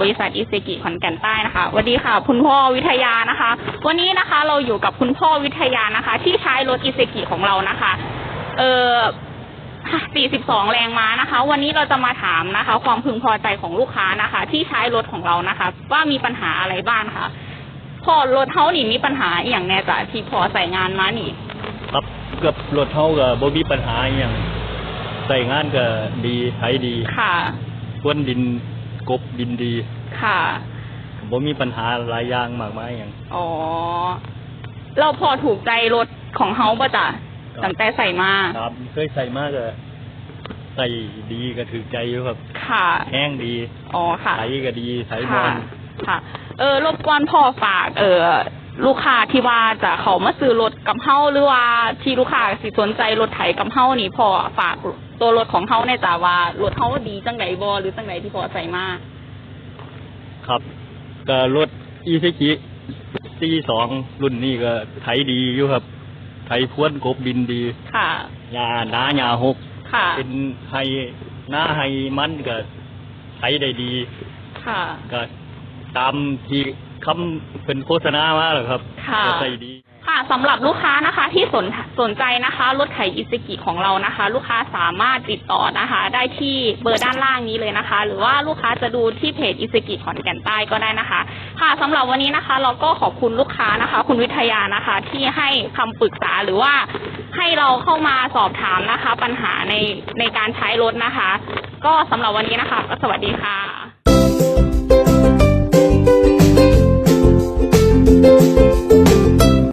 บริษัทอิเซกิขอนแก่นใต้นะคะสวัสดีค่ะ คุณพ่อวิทยานะคะ วันนี้นะคะเราอยู่กับคุณพ่อวิทยานะคะ ที่ใช้รถอิเซกิของเรานะคะ เออ42 แรงม้านะคะ วันนี้เราจะมาถามนะคะ ความพึงพอใจของลูกค้านะคะ ที่ใช้รถของเรานะคะ ว่ามีปัญหาอะไรบ้างค่ะพอรถเท่านี่มีปัญหาอหย่างแน่จ้ะที่พอใส่งานมานี่ ครับเกือบรถเท่ากับบ่มีปัญหาอหย่างใส่งานก็ดีใช้ดีค่ะควนดิน กบดินดี ค่ะบ่มีปัญหาหลายอย่างมากมายอย่าง อ๋อ เราพอถูกใจรถของเฮาป่ะจ้ะครับตั้งแต่ใส่มา ครับ เคยใส่มากก็ใส่ดีก็ถือใจอยู่ครับ ค่ะแห้งดี อ๋อค่ะใช้ก็ดีใช้บอค่ะลค่ะ เออ รบกวนพ่อฝาก เออ ลูกค้าที่ว่าจะเขามาซื้อรถกับเฮาหรือว่าที่ลูกค้าสิสนใจรถไถกับเฮานี่พ่อฝากตัวรถของเฮาในอยจ้ะว่ารถเฮาดีจังไดบ่หรือจังไดที่พ่อใส่มาครับก็รถอีซิกิซีสองรุ่นนี้ก็ไถดีอยู่ครับ ไถพวนกบดินดี ค่ะยาหนาหยาหกค่ะเป็นไฮหน้าไฮมันก็ใช้ได้ดี ค่ะก็ตามที่ คำเป็นโฆษณามาแหละครับค่ะก็ใส่ดี ค่ะสำหรับลูกค้านะคะที่สนสนใจนะคะรถไถอิซึกิของเรานะคะ ลูกค้าสามารถติดต่อนะคะ ได้ที่เบอร์ด้านล่างนี้เลยนะคะ หรือว่าลูกค้าจะดูที่เพจอิซึกิขอนแก่นใต้ก็ได้นะคะ ค่ะสำหรับวันนี้นะคะ เราก็ขอบคุณลูกค้านะคะ คุณวิทยานะคะ ที่ให้คำปรึกษาหรือว่าให้เราเข้ามาสอบถามนะคะ ปัญหาในในการใช้รถนะคะ ก็สำหรับวันนี้นะคะ ก็สวัสดีค่ะ